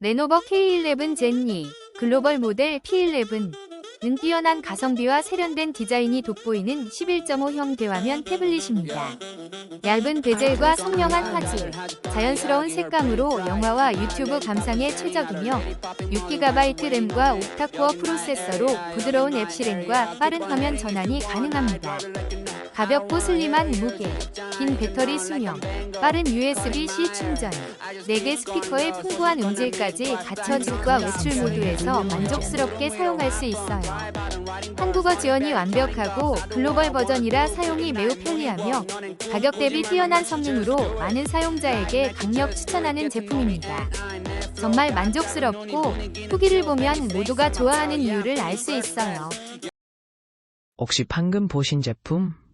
레노버 K11 젠2 글로벌 모델 P11 은 뛰어난 가성비와 세련된 디자인이 돋보이는 11.5형 대화면 태블릿입니다. 얇은 베젤과 선명한 화질, 자연스러운 색감으로 영화와 유튜브 감상에 최적이며 6GB 램과 옥타코어 프로세서로 부드러운 앱 실행과 빠른 화면 전환이 가능합니다. 가볍고 슬림한 무게, 긴 배터리 수명, 빠른 USB-C 충전, 4개 스피커의 풍부한 음질까지 갖춰질과 외출 모드에서 만족스럽게 사용할 수 있어요. 한국어 지원이 완벽하고 글로벌 버전이라 사용이 매우 편리하며 가격 대비 뛰어난 성능으로 많은 사용자에게 강력 추천하는 제품입니다. 정말 만족스럽고 후기를 보면 모두가 좋아하는 이유를 알 수 있어요. 혹시 방금 보신 제품